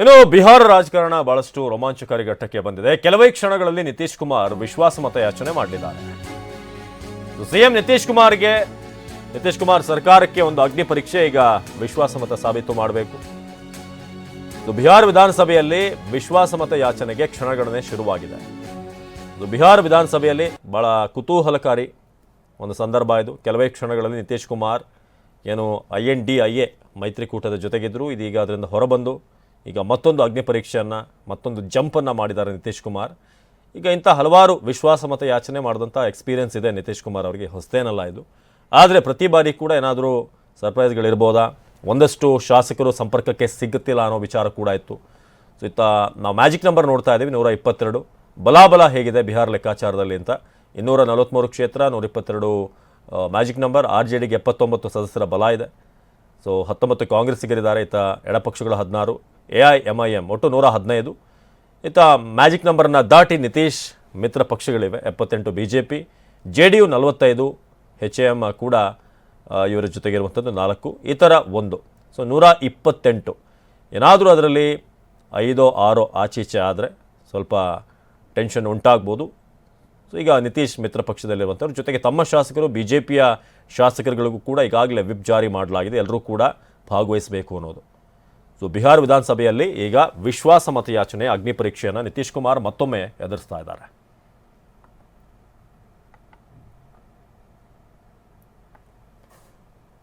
ಇನ್ನು ಬಿಹಾರ ರಾಜಕಾರಣ ಬಹಳಷ್ಟು ರೋಮಾಂಚಕಾರಿ ಘಟ್ಟಕ್ಕೆ ಬಂದಿದೆ. ಕೆಲವೇ ಕ್ಷಣಗಳಲ್ಲಿ ನಿತೀಶ್ ಕುಮಾರ್ ವಿಶ್ವಾಸಮತ ಯಾಚನೆ ಮಾಡಲಿದ್ದಾರೆ. ಸಿಎಂ ನಿತೀಶ್ ಕುಮಾರ್ಗೆ, ನಿತೀಶ್ ಕುಮಾರ್ ಸರ್ಕಾರಕ್ಕೆ ಒಂದು ಅಗ್ನಿ ಪರೀಕ್ಷೆ ಈಗ ವಿಶ್ವಾಸಮತ ಸಾಬೀತು ಮಾಡಬೇಕು. ಬಿಹಾರ ವಿಧಾನಸಭೆಯಲ್ಲಿ ವಿಶ್ವಾಸಮತ ಯಾಚನೆಗೆ ಕ್ಷಣಗಣನೆ ಶುರುವಾಗಿದೆ. ಬಿಹಾರ ವಿಧಾನಸಭೆಯಲ್ಲಿ ಬಹಳ ಕುತೂಹಲಕಾರಿ ಒಂದು ಸಂದರ್ಭ ಇದು. ಕೆಲವೇ ಕ್ಷಣಗಳಲ್ಲಿ ನಿತೀಶ್ ಕುಮಾರ್ ಏನು I N D I A ಮೈತ್ರಿಕೂಟದ ಜೊತೆಗಿದ್ದರು ಇದೀಗ ಅದರಿಂದ ಹೊರಬಂದು ಈಗ ಮತ್ತೊಂದು ಅಗ್ನಿ ಪರೀಕ್ಷೆಯನ್ನು, ಮತ್ತೊಂದು ಜಂಪನ್ನು ಮಾಡಿದ್ದಾರೆ ನಿತೀಶ್ ಕುಮಾರ್. ಈಗ ಇಂಥ ಹಲವಾರು ವಿಶ್ವಾಸಮತ ಯಾಚನೆ ಮಾಡಿದಂಥ ಎಕ್ಸ್ಪೀರಿಯನ್ಸ್ ಇದೆ ನಿತೀಶ್ ಕುಮಾರ್ ಅವರಿಗೆ, ಹೊಸದೇನಲ್ಲ ಇದು. ಆದರೆ ಪ್ರತಿ ಬಾರಿ ಕೂಡ ಏನಾದರೂ ಸರ್ಪ್ರೈಸ್ಗಳಿರ್ಬೋದಾ ಒಂದಷ್ಟು ಶಾಸಕರು ಸಂಪರ್ಕಕ್ಕೆ ಸಿಗುತ್ತಿಲ್ಲ ಅನ್ನೋ ವಿಚಾರ ಕೂಡ ಇತ್ತು. ಸೊ ಇತ್ತ ನಾವು ಮ್ಯಾಜಿಕ್ ನಂಬರ್ ನೋಡ್ತಾ ಇದ್ದೀವಿ, ನೂರ ಇಪ್ಪತ್ತೆರಡು. ಬಲಾಬಲ ಹೇಗಿದೆ ಬಿಹಾರ ಲೆಕ್ಕಾಚಾರದಲ್ಲಿ ಅಂತ. ಇನ್ನೂರ ನಲವತ್ತ್ಮೂರು ಕ್ಷೇತ್ರ, ನೂರ ಇಪ್ಪತ್ತೆರಡು ಮ್ಯಾಜಿಕ್ ನಂಬರ್ ಆರ್ ಜೆ ಡಿಗೆ ಎಪ್ಪತ್ತೊಂಬತ್ತು ಸದಸ್ಯರ ಬಲ ಇದೆ. ಸೊ ಹತ್ತೊಂಬತ್ತು ಕಾಂಗ್ರೆಸ್ಸಿಗರಿದ್ದಾರೆ ಇತ್ತ ಎಡಪಕ್ಷಗಳು ಹದಿನಾರು. A I M I M ಒಟ್ಟು ನೂರ ಹದಿನೈದು. ಇತ್ತ ಮ್ಯಾಜಿಕ್ ನಂಬರನ್ನು ದಾಟಿ ನಿತೀಶ್, ಮಿತ್ರ ಪಕ್ಷಗಳಿವೆ. ಎಪ್ಪತ್ತೆಂಟು B J P J D U ನಲವತ್ತೈದು, ಎಚ್ ಎ ಎಂ ಕೂಡ ಇವರ ಜೊತೆಗಿರುವಂಥದ್ದು ನಾಲ್ಕು ಈ ಥರ ಒಂದು. ಸೊ, ನೂರ ಇಪ್ಪತ್ತೆಂಟು. ಏನಾದರೂ ಅದರಲ್ಲಿ ಐದೋ, ಆರೋ ಆಚೀಚೆ ಆದರೆ ಸ್ವಲ್ಪ ಟೆನ್ಷನ್ ಉಂಟಾಗ್ಬೋದು. ಸೊ, ಈಗ ನಿತೀಶ್ ಮಿತ್ರ ಪಕ್ಷದಲ್ಲಿರುವಂಥವ್ರ, ಜೊತೆಗೆ ತಮ್ಮ ಶಾಸಕರು ಬಿ ಜೆ ಪಿಯ ಶಾಸಕರುಗಳಿಗೂ ಕೂಡ ಈಗಾಗಲೇ ವಿಪ್ ಜಾರಿ ಮಾಡಲಾಗಿದೆ. ಎಲ್ಲರೂ ಕೂಡ ಭಾಗವಹಿಸಬೇಕು ಅನ್ನೋದು. ಸೊ ಬಿಹಾರ ವಿಧಾನಸಭೆಯಲ್ಲಿ ಈಗ ವಿಶ್ವಾಸಮತ ಯಾಚನೆ ಅಗ್ನಿ ಪರೀಕ್ಷೆಯನ್ನು ನಿತೀಶ್ ಕುಮಾರ್ ಮತ್ತೊಮ್ಮೆ ಎದುರಿಸ್ತಾ ಇದ್ದಾರೆ